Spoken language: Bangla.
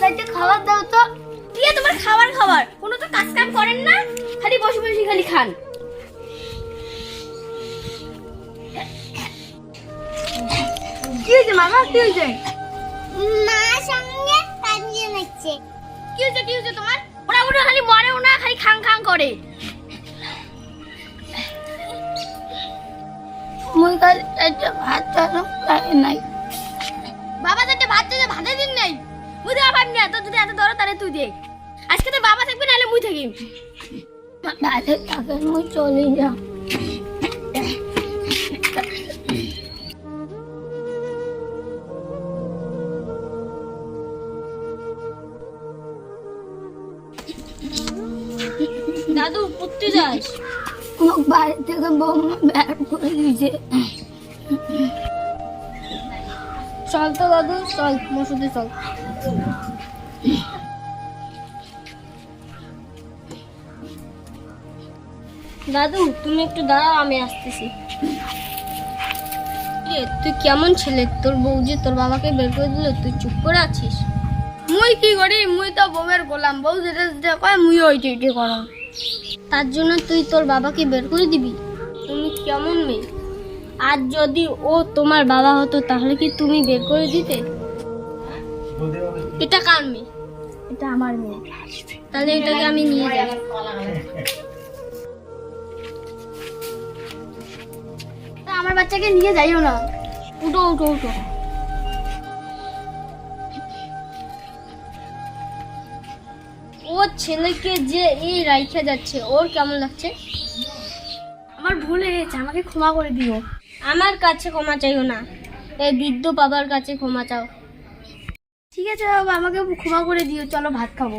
খাবার দাও তো। দিয়ে তোমার খাবার খাবার। কোনো তো কাজ কাম করেন না খালি বসে বসে খালি খান। কি হয়েছে মামা? কি হয়েছে? মা সঙ্গে কাজিয়ে নিচ্ছে। কি হয়েছে কি হয়েছে তোমার? ওরা ওরা খালি মরেও না খালি খাং খাং করে। মুই কাল একটা ভাত তাই নাই। বাবা যাতে ভাত দিতে ভাতে দিন নেই? তাহলে তুই দে আজকে তো বাবা থাকবে নাহলে মুই থাকি ভালো থাকে মুই চলে যা। দাদু পড়তে যাস। মোক বাড়ি থেকে বৌমা ব্যাট করে দিয়েছে। চল তো দাদু চল মোর সাথে চল। দাদু তুমি একটু দাঁড়াও আমি আসতেছি। তুই কেমন ছেলে? তোর বউ যে তোর বাবাকে বের করে দিল তুই চুপ করে আছিস? মুই কি করি? মুই তো বউয়ের গোলাম। বউ যেটা যেটা কয় মুই ওইটা ওইটা করো তার জন্য তুই তোর বাবাকে বের করে দিবি? তুমি কেমন মেয়ে? আর যদি ও তোমার বাবা হতো তাহলে কি তুমি বের করে দিতে? এটা কার মেয়ে? এটা আমার মেয়ে। তাহলে এটাকে আমি নিয়ে যাই। আমার বাচ্চাকে নিয়ে যাইও না। উঠো উঠো উঠো। ওর ছেলেকে যে এই রাইখা যাচ্ছে ওর কেমন লাগছে? আমার ভুল হয়ে গেছে আমাকে ক্ষমা করে দিও। আমার কাছে ক্ষমা চাইও না। এই বৃদ্ধ বাবার কাছে ক্ষমা চাও। ঠিক আছে বাবা আমাকে ক্ষমা করে দিও চলো ভাত খাব।